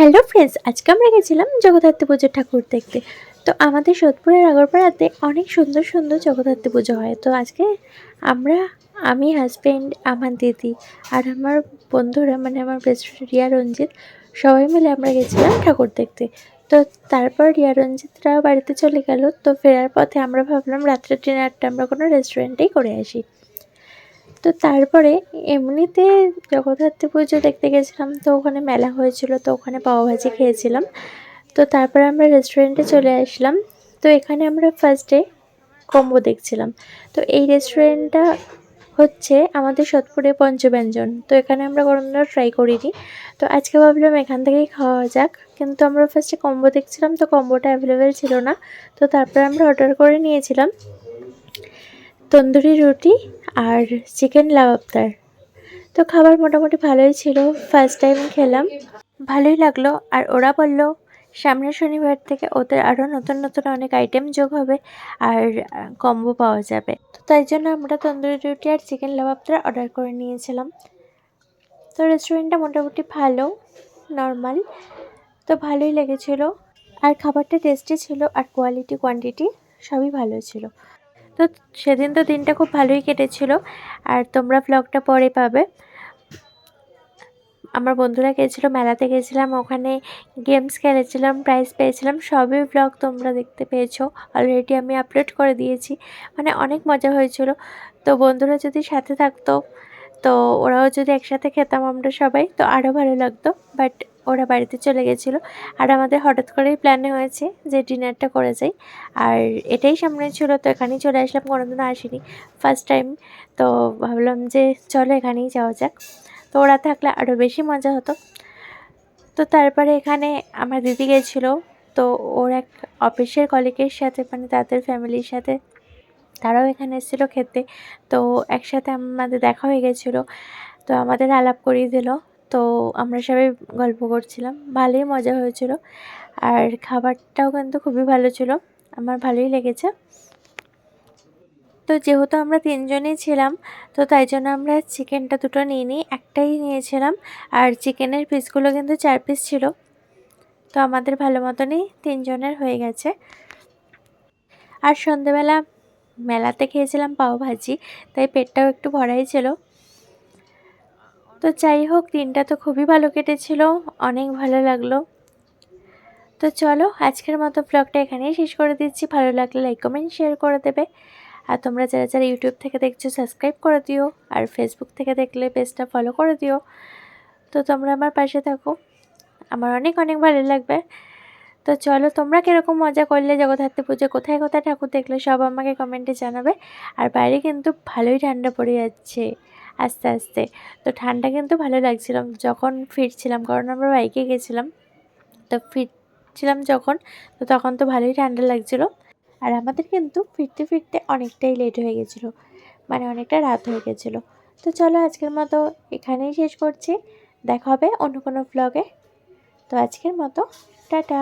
Hello friends, আজকে আমরা গেছিলাম জগদ্ধাত্রী পুজোর ঠাকুর দেখতে। তো আমাদের সোদপুরের আগরপাড়াতে অনেক সুন্দর সুন্দর জগদ্ধাত্রী পুজো হয়। তো আজকে আমরা, আমি হাজব্যান্ড আমার দিদি আর আমার বন্ধুরা মানে আমার বেস্ট রিয়া, রঞ্জিত, সবাই মিলে আমরা গেছিলাম ঠাকুর দেখতে। তো তারপর রিয়া রঞ্জিতরা বাড়িতে চলে গেল। তো ফেরার পথে আমরা ভাবলাম রাত্রের ডিনারটা আমরা কোনো রেস্টুরেন্টেই করে আসি। তো তারপরে এমনিতে জগদ্ধাত্রী পুজো দেখতে গেছিলাম, তো ওখানে মেলা হয়েছিল, তো ওখানে পাওয়াভাজি খেয়েছিলাম। তো তারপরে আমরা রেস্টুরেন্টে চলে আসলাম, তো এখানে আমরা ফার্স্টে কম্বো দেখছিলাম। তো এই রেস্টুরেন্টটা হচ্ছে আমাদের সোদপুরে পঞ্চব্যঞ্জন, তো এখানে আমরা কোনোদিনও ট্রাই করিনি। তো আজকে ভাবলাম এখান থেকেই খাওয়া যাক, কিন্তু আমরা ফার্স্টে কম্বো দেখছিলাম, তো কম্বোটা অ্যাভেলেবেল ছিল না। তো তারপরে আমরা অর্ডার করে নিয়েছিলাম। তন্দুরি রুটি আর চিকেন লাবাবদার তো খাবার মোটামুটি ভালোই ছিল ফার্স্ট টাইম খেলাম। ভালোই লাগল, আর ওরা বলল, সামনের শনিবার থেকে ওদের আরও নতুন নতুন অনেক আইটেম যোগ হবে আর কম্বো পাওয়া যাবে। তো তাই জন্য আমরা তন্দুরি রুটি আর চিকেন লাবাবদার অর্ডার করে নিয়েছিলাম। তো রেস্টুরেন্টটা মোটামুটি ভালো নর্মাল তো ভালোই লেগেছিলো। আর খাবারটা টেস্টি ছিল আর কোয়ালিটি কোয়ান্টিটি সবই ভালো ছিল। তো সেদিন তো দিনটা খুব ভালোই কেটেছিল। আর তোমরা ব্লগটা পরে পাবে। আমার বন্ধুরা গেছিল, মেলাতে গেছিলাম, ওখানে গেমস খেলেছিলাম প্রাইজ পেয়েছিলাম, সবই ব্লগ তোমরা দেখতে পেয়েছ। অলরেডি আমি আপলোড করে দিয়েছি। মানে অনেক মজা হয়েছিল। তো বন্ধুরা যদি সাথে থাকতো, তো ওরাও যদি একসাথে খেতাম আমরা সবাই, তো আরও ভালো লাগতো। বাট ওরা বাড়িতে চলে গেছিল। আর আমাদের হঠাৎ করেই প্ল্যানে হয়েছে যে ডিনারটা করে যাই। আর এটাই সামনে ছিল, তো এখানেই চলে আসলাম, কোনোদিনও আসিনি। ফার্স্ট টাইম তো ভাবলাম যে চলো এখানেই যাওয়া যাক। তো ওরা থাকলে আরও বেশি মজা হতো। তো তারপরে এখানে আমার দিদি গেছিল, তো ওর এক অফিসের কলিগের সাথে মানে তাদের ফ্যামিলির সাথে, তারাও এখানে এসেছিল খেতে। তো একসাথে আমাদের দেখা হয়ে গেছিল। তো আমাদের আলাপ করিয়ে দিল। তো আমরা সবাই গল্প করছিলাম, ভালোই মজা হয়েছিল। আর খাবারটাও কিন্তু খুবই ভালো ছিল, আমার ভালোই লেগেছে। তো যেহেতু আমরা তিনজনেই ছিলাম, তো তাই জন্য আমরা চিকেনটা দুটো নিয়ে নিই একটাই নিয়েছিলাম। আর চিকেনের পিসগুলো কিন্তু চার পিস ছিল। তো আমাদের ভালো মতনই তিনজনের হয়ে গেছে। আর সন্ধেবেলা মেলাতে খেয়েছিলাম পাও ভাজি তাই পেটটাও একটু ভরাই ছিল। তো যাই হোক, দিনটা তো খুবই ভালো কেটেছিল, অনেক ভালো লাগল। তো চলো, আজকের মতো ব্লগটা এখানেই শেষ করে দিচ্ছি। ভালো লাগলে লাইক কমেন্ট শেয়ার করে দেবে। আর তোমরা যারা যারা ইউটিউব থেকে দেখছ সাবস্ক্রাইব করে দিও। আর ফেসবুক থেকে দেখলে পেজটা ফলো করে দিও। তো তোমরা আমার পাশে থাকো। আমার অনেক অনেক ভালো লাগবে। তো চলো, তোমরা কীরকম মজা করলে জগদ্ধাত্রী পুজো, কোথায় কোথায় ঠাকুর দেখলে সব আমাকে কমেন্টে জানাবে। আর বাইরে কিন্তু ভালোই ঠান্ডা পড়ে যাচ্ছে। আস্তে আস্তে। তো ঠান্ডা কিন্তু ভালো লাগছিল। যখন ফিরছিলাম, কারণ আমরা বাইকে গেছিলাম, তো ফিরছিলাম যখন, তো তখন তো ভালোই ঠান্ডা লাগছিল। আর আমাদের কিন্তু ফিরতে ফিরতে অনেকটাই লেট হয়ে গেছিল। মানে অনেকটা রাত হয়ে গেছিল। তো চলো আজকের মতো এখানেই শেষ করছি। দেখা হবে অন্য কোনো ব্লগে তো আজকের মতো, টাটা!